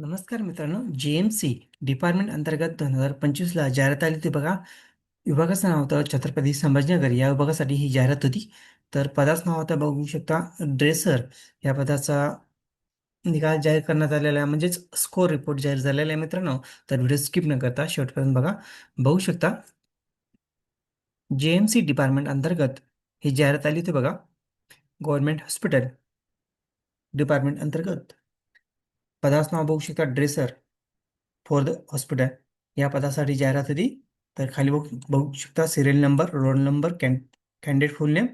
नमस्कार मित्रांनो. जे एम सी डिपार्टमेंट अंतर्गत दोन हजार पंचवीसला जाहिरात आली होती बघा. विभागाचं नाव होतं छत्रपती संभाजीनगर. या विभागासाठी ही जाहिरात होती. तर पदाचं नाव होतं बघू शकता. ड्रेसर या पदाचा निकाल जाहीर करण्यात आलेला आहे. म्हणजेच स्कोर रिपोर्ट जाहीर झालेला आहे मित्रांनो. तर व्हिडिओ स्किप न करता शेवटपर्यंत बघा. बघू शकता. जे एम सी डिपार्टमेंट अंतर्गत ही जाहिरात आली होती बघा. गव्हर्नमेंट हॉस्पिटल डिपार्टमेंट अंतर्गत. पदाचं नाव बघू शकता ड्रेसर फॉर द हॉस्पिटल या पदासाठी जाहिरात होती. तर खाली बघू बघू शकता serial number roll number can candidate full name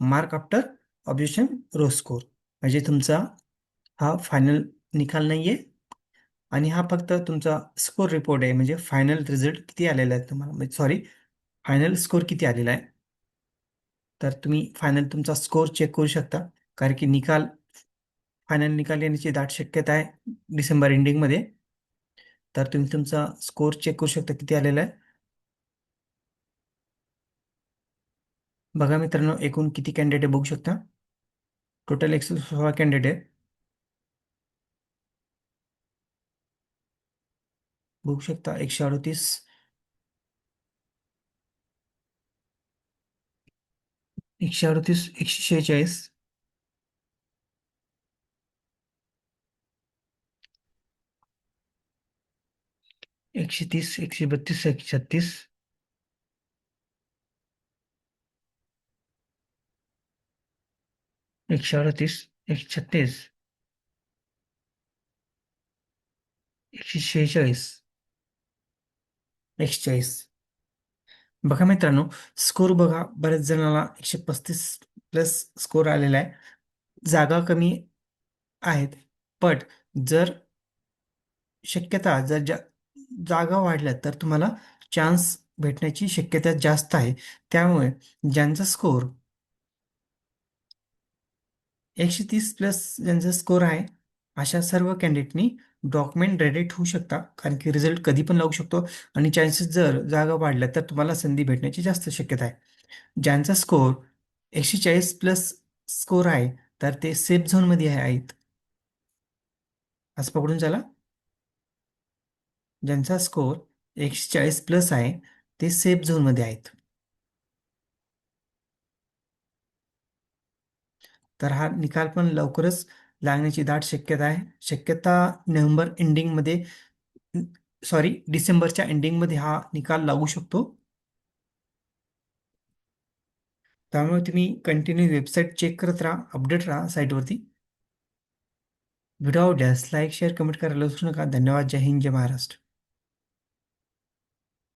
mark after objection raw score म्हणजे तुमचा हा फायनल निकाल नाही आहे आणि हा फक्त तुमचा स्कोर रिपोर्ट आहे. म्हणजे फायनल रिझल्ट किती आलेला आहे तुम्हाला? म्हणजे सॉरी फायनल स्कोर किती आलेला आहे? तर तुम्ही फायनल तुमचा स्कोर चेक करू शकता. कारण की निकाल फायनल निकाल येण्याची दाट शक्यता आहे डिसेंबर एंडिंगमध्ये तर तुम्ही तुमचा स्कोर चेक करू शकता किती आलेला आहे. बघा मित्रांनो एकूण किती कॅन्डिडेट बघू शकता? टोटल एकशे सोळा कॅन्डिडेट बघू शकता एकशे अडतीस. एकशे अडतीस एकशे शेहेचाळीस. एकशे तीस एकशे बत्तीस एकशे छत्तीस. एकशे अडतीस एकशे छत्तीस. एकशे शेहेचाळीस. एकशे चाळीस. बघा मित्रांनो स्कोर बघा बऱ्याच जणांना एकशे पस्तीस प्लस स्कोर आलेला आहे. जागा कमी आहेत पण जर शक्यता जर जा जागा वाढल्या तर तुम्हाला चान्स भेटण्याची शक्यता जास्त आहे. त्यामुळे ज्यांचा स्कोर एकशे तीस प्लस ज्यांचा स्कोर आहे अशा सर्व कॅन्डिडेटनी डॉक्युमेंट रेडिट होऊ शकता. कारण की रिझल्ट कधी पण लागू शकतो आणि चान्सेस जर जागा वाढल्या तर तुम्हाला संधी भेटण्याची जास्त शक्यता आहे. ज्यांचा स्कोर एकशे चाळीस प्लस स्कोर आहे तर ते सेफ झोनमध्ये आहेत. असं पकडून चला. ज्यांचा स्कोर एकशे चाळीस प्लस आहे ते सेफ झोनमध्ये आहेत. तर हा निकाल पण लवकरच लागण्याची दाट शक्यता आहे. शक्यता नोव्हेंबर एंडिंगमध्ये सॉरी डिसेंबरच्या एंडिंगमध्ये हा निकाल लागू शकतो. त्यामुळे तुम्ही कंटिन्यू वेबसाईट चेक करत राहा अपडेट राहा साईटवरती व्हिडिओ आवडल्यास लाईक शेअर कमेंट करायला विसरू नका. धन्यवाद. जय हिंद जय महाराष्ट्र.